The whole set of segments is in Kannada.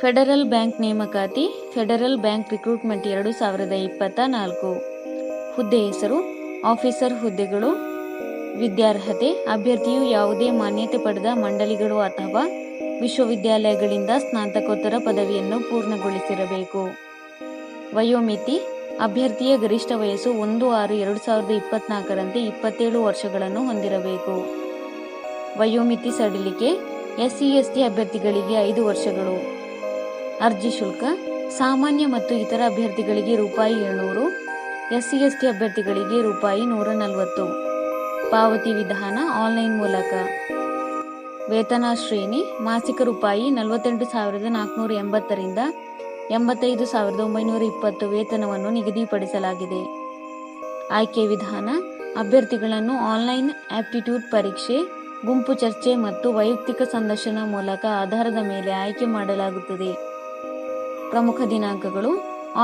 ಫೆಡರಲ್ ಬ್ಯಾಂಕ್ ನೇಮಕಾತಿ, ಫೆಡರಲ್ ಬ್ಯಾಂಕ್ ರಿಕ್ರೂಟ್ಮೆಂಟ್ ಎರಡು ಸಾವಿರದ ಇಪ್ಪತ್ತ ನಾಲ್ಕು. ಹುದ್ದೆ ಹೆಸರು, ಆಫೀಸರ್ ಹುದ್ದೆಗಳು, ವಿದ್ಯಾರ್ಹತೆ, ಅಭ್ಯರ್ಥಿಯು ಯಾವುದೇ ಮಾನ್ಯತೆ ಪಡೆದ ಮಂಡಳಿಗಳು ಅಥವಾ ವಿಶ್ವವಿದ್ಯಾಲಯಗಳಿಂದ ಸ್ನಾತಕೋತ್ತರ ಪದವಿಯನ್ನು ಪೂರ್ಣಗೊಳಿಸಿರಬೇಕು. ವಯೋಮಿತಿ, ಅಭ್ಯರ್ಥಿಯ ಗರಿಷ್ಠ ವಯಸ್ಸು ಒಂದು ಆರು ಎರಡು ಸಾವಿರದ ಇಪ್ಪತ್ನಾಲ್ಕರಂತೆ ಇಪ್ಪತ್ತೇಳು ವರ್ಷಗಳನ್ನು ಹೊಂದಿರಬೇಕು. ವಯೋಮಿತಿ ಸಡಿಲಿಕೆ, ಎಸ್ಸಿ, ಎಸ್ಟಿ ಅಭ್ಯರ್ಥಿಗಳಿಗೆ ಐದು ವರ್ಷಗಳು. ಅರ್ಜಿ ಶುಲ್ಕ, ಸಾಮಾನ್ಯ ಮತ್ತು ಇತರ ಅಭ್ಯರ್ಥಿಗಳಿಗೆ ರೂಪಾಯಿ ಏಳ್ನೂರು ಎಸ್ಸಿ ಎಸ್ಟಿ ಅಭ್ಯರ್ಥಿಗಳಿಗೆ ರೂಪಾಯಿ ನೂರ ನಲವತ್ತು ಪಾವತಿ ವಿಧಾನ ಆನ್ಲೈನ್ ಮೂಲಕ. ವೇತನ ಶ್ರೇಣಿ, ಮಾಸಿಕ ರೂಪಾಯಿ ನಲವತ್ತೆಂಟು ಸಾವಿರದ ನಾಲ್ಕುನೂರ ಎಂಬತ್ತರಿಂದ ಎಂಬತ್ತೈದು ಸಾವಿರದ ಒಂಬೈನೂರ ಇಪ್ಪತ್ತು ವೇತನವನ್ನು ನಿಗದಿಪಡಿಸಲಾಗಿದೆ. ಆಯ್ಕೆ ವಿಧಾನ, ಅಭ್ಯರ್ಥಿಗಳನ್ನು ಆನ್ಲೈನ್ ಆಪ್ಟಿಟ್ಯೂಡ್ ಪರೀಕ್ಷೆ, ಗುಂಪು ಚರ್ಚೆ ಮತ್ತು ವೈಯಕ್ತಿಕ ಸಂದರ್ಶನ ಮೂಲಕ ಆಧಾರದ ಮೇಲೆ ಆಯ್ಕೆ ಮಾಡಲಾಗುತ್ತದೆ. ಪ್ರಮುಖ ದಿನಾಂಕಗಳು.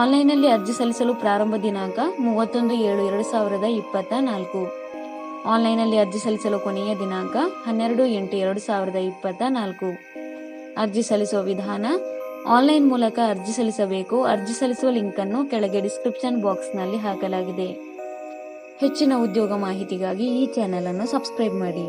ಆನ್ಲೈನ್ನಲ್ಲಿ ಅರ್ಜಿ ಸಲ್ಲಿಸಲು ಪ್ರಾರಂಭ ದಿನಾಂಕ ಮೂವತ್ತೊಂದು ಏಳು ಎರಡು ಸಾವಿರದ ಇಪ್ಪತ್ತ ನಾಲ್ಕು. ಆನ್ಲೈನ್ನಲ್ಲಿ ಅರ್ಜಿ ಸಲ್ಲಿಸಲು ಕೊನೆಯ ದಿನಾಂಕ ಹನ್ನೆರಡು ಎಂಟು ಎರಡು ಸಾವಿರದ ಇಪ್ಪತ್ತ ನಾಲ್ಕು. ಅರ್ಜಿ ಸಲ್ಲಿಸುವ ವಿಧಾನ, ಆನ್ಲೈನ್ ಮೂಲಕ ಅರ್ಜಿ ಸಲ್ಲಿಸಬೇಕು. ಅರ್ಜಿ ಸಲ್ಲಿಸುವ ಲಿಂಕ್ ಅನ್ನು ಕೆಳಗೆ ಡಿಸ್ಕ್ರಿಪ್ಷನ್ ಬಾಕ್ಸ್ನಲ್ಲಿ ಹಾಕಲಾಗಿದೆ. ಹೆಚ್ಚಿನ ಉದ್ಯೋಗ ಮಾಹಿತಿಗಾಗಿ ಈ ಚಾನೆಲ್ ಅನ್ನು ಸಬ್ಸ್ಕ್ರೈಬ್ ಮಾಡಿ.